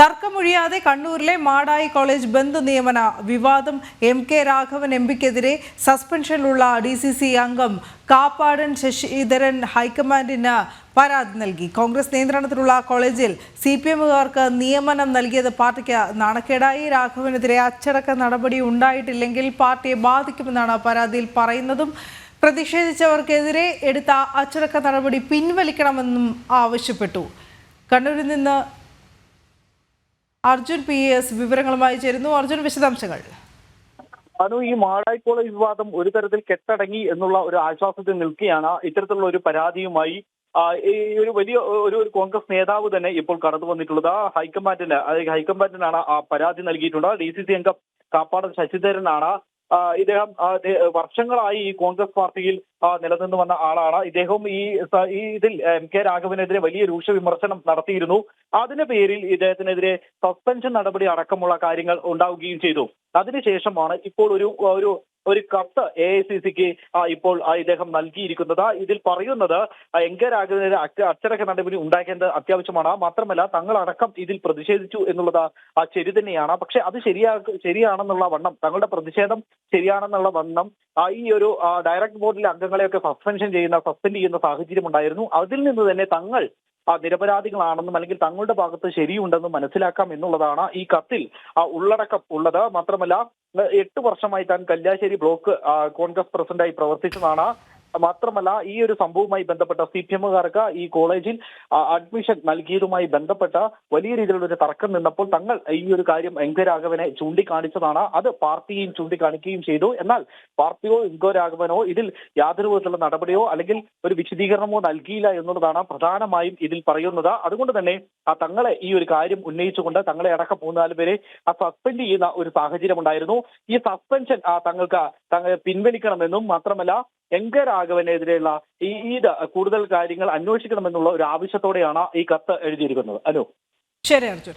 തർക്കമൊഴിയാതെ കണ്ണൂരിലെ മാടായി കോളേജ് ബന്ധു നിയമന വിവാദം എം കെ രാഘവൻ എം പിക്കെതിരെ സസ്പെൻഷനിലുള്ള ഡി സി സി അംഗം കാപ്പാടൻ ശശിധരൻ ഹൈക്കമാൻഡിന് പരാതി നൽകി. കോൺഗ്രസ് നിയന്ത്രണത്തിലുള്ള കോളേജിൽ സി പി എമ്മുകാർക്ക് നിയമനം നൽകിയത് പാർട്ടിക്ക് നാണക്കേടായി. രാഘവനെതിരെ അച്ചടക്ക നടപടി ഉണ്ടായിട്ടില്ലെങ്കിൽ പാർട്ടിയെ ബാധിക്കുമെന്നാണ് പരാതിയിൽ പറയുന്നതും പ്രതിഷേധിച്ചവർക്കെതിരെ എടുത്ത അച്ചടക്ക നടപടി പിൻവലിക്കണമെന്നും ആവശ്യപ്പെട്ടു. കണ്ണൂരിൽ നിന്ന് അർജുൻ പി എസ് വിവരങ്ങളുമായി ചേരുന്നു. അർജുൻ വിശദാംശങ്ങൾ. അനു ഈ മാടായി കോളേജ് വിവാദം ഒരു തരത്തിൽ കെട്ടടങ്ങി എന്നുള്ള ഒരു ആശ്വാസത്തിൽ നിൽക്കുകയാണ്. ഇത്തരത്തിലുള്ള ഒരു പരാതിയുമായി ഈ ഒരു വലിയ ഒരു ഒരു കോൺഗ്രസ് നേതാവ് തന്നെ ഇപ്പോൾ കടന്നു വന്നിട്ടുള്ളത്. ആ ഹൈക്കമാൻഡിന് ഹൈക്കമാൻഡിനാണ് ആ പരാതി നൽകിയിട്ടുള്ളത് ഡി സി സി അംഗം കാപ്പാട് ശശിധരനാണ്. ഇദ്ദേഹം വർഷങ്ങളായി ഈ കോൺഗ്രസ് പാർട്ടിയിൽ നിലനിന്ന് വന്ന ആളാണ്. ഇദ്ദേഹം ഈ ഈ ഇതിൽ എം കെ രാഘവനെതിരെ വലിയ രൂക്ഷ വിമർശനം നടത്തിയിരുന്നു. അതിന്റെ പേരിൽ ഇദ്ദേഹത്തിനെതിരെ സസ്പെൻഷൻ നടപടി അടക്കമുള്ള കാര്യങ്ങൾ ഉണ്ടാവുകയും ചെയ്തു. അതിനുശേഷമാണ് ഇപ്പോൾ ഒരു ഒരു ഒരു കത്ത് എ ഐ സി സിക്ക് ഇപ്പോൾ ഇദ്ദേഹം നൽകിയിരിക്കുന്നത്. ഇതിൽ പറയുന്നത് ആ, എം കെ രാഘവനെതിരെ അച്ചടക്ക നടപടി ഉണ്ടാക്കേണ്ടത് അത്യാവശ്യമാണ്. മാത്രമല്ല തങ്ങളടക്കം ഇതിൽ പ്രതിഷേധിച്ചു എന്നുള്ളത് ശരി തന്നെയാണ്. പക്ഷെ അത് ശരിയാ ശരിയാണെന്നുള്ള വണ്ണം തങ്ങളുടെ പ്രതിഷേധം ശരിയാണെന്നുള്ള വണ്ണം ഈ ഒരു ഡയറക്ട് ബോർഡിലെ അംഗങ്ങളെയൊക്കെ സസ്പെൻഷൻ ചെയ്യുന്ന സസ്പെൻഡ് ചെയ്യുന്ന സാഹചര്യം ഉണ്ടായിരുന്നു. അതിൽ നിന്ന് തന്നെ തങ്ങൾ നിരപരാധികളാണെന്നും അല്ലെങ്കിൽ തങ്ങളുടെ ഭാഗത്ത് ശരിയുണ്ടെന്നും മനസ്സിലാക്കാം എന്നുള്ളതാണ് ഈ കത്തിൽ ഉള്ളടക്കം ഉള്ളത്. മാത്രമല്ല എട്ട് വർഷമായി താൻ കല്യാശ്ശേരി ബ്ലോക്ക് കോൺഗ്രസ് പ്രസിഡന്റായി പ്രവർത്തിച്ചതാണ്. മാത്രമല്ല ഈ ഒരു സംഭവവുമായി ബന്ധപ്പെട്ട സി പി എമ്മുകാർക്ക് ഈ കോളേജിൽ അഡ്മിഷൻ നൽകിയതുമായി ബന്ധപ്പെട്ട വലിയ രീതിയിലുള്ള ഒരു തർക്കം നിന്നപ്പോൾ തങ്ങൾ ഈ ഒരു കാര്യം എം കെ രാഘവനെ ചൂണ്ടിക്കാണിച്ചതാണ്. അത് പാർട്ടിയും ചൂണ്ടിക്കാണിക്കുകയും ചെയ്തു. എന്നാൽ പാർട്ടിയോ എങ്കോ രാഘവനോ ഇതിൽ യാതൊരു വിധത്തിലുള്ള നടപടിയോ അല്ലെങ്കിൽ ഒരു വിശദീകരണമോ നൽകിയില്ല എന്നുള്ളതാണ് പ്രധാനമായും ഇതിൽ പറയുന്നത്. അതുകൊണ്ട് തന്നെ ആ തങ്ങളെ ഈ ഒരു കാര്യം ഉന്നയിച്ചുകൊണ്ട് തങ്ങളെ അടക്കം മൂന്നാൽ പേരെ ആ സസ്പെൻഡ് ചെയ്യുന്ന ഒരു സാഹചര്യം ഉണ്ടായിരുന്നു ഈ സസ്പെൻഷൻ ആ തങ്ങൾക്ക് തങ്ങൾ പിൻവലിക്കണമെന്നും മാത്രമല്ല എം കെ രാഘവനെതിരെയുള്ള ഈ ഇത് കൂടുതൽ കാര്യങ്ങൾ അന്വേഷിക്കണമെന്നുള്ള ഒരു ആവശ്യത്തോടെയാണ് ഈ കത്ത് എഴുതിയിരിക്കുന്നത്. അനു. ശരി അർജുൻ.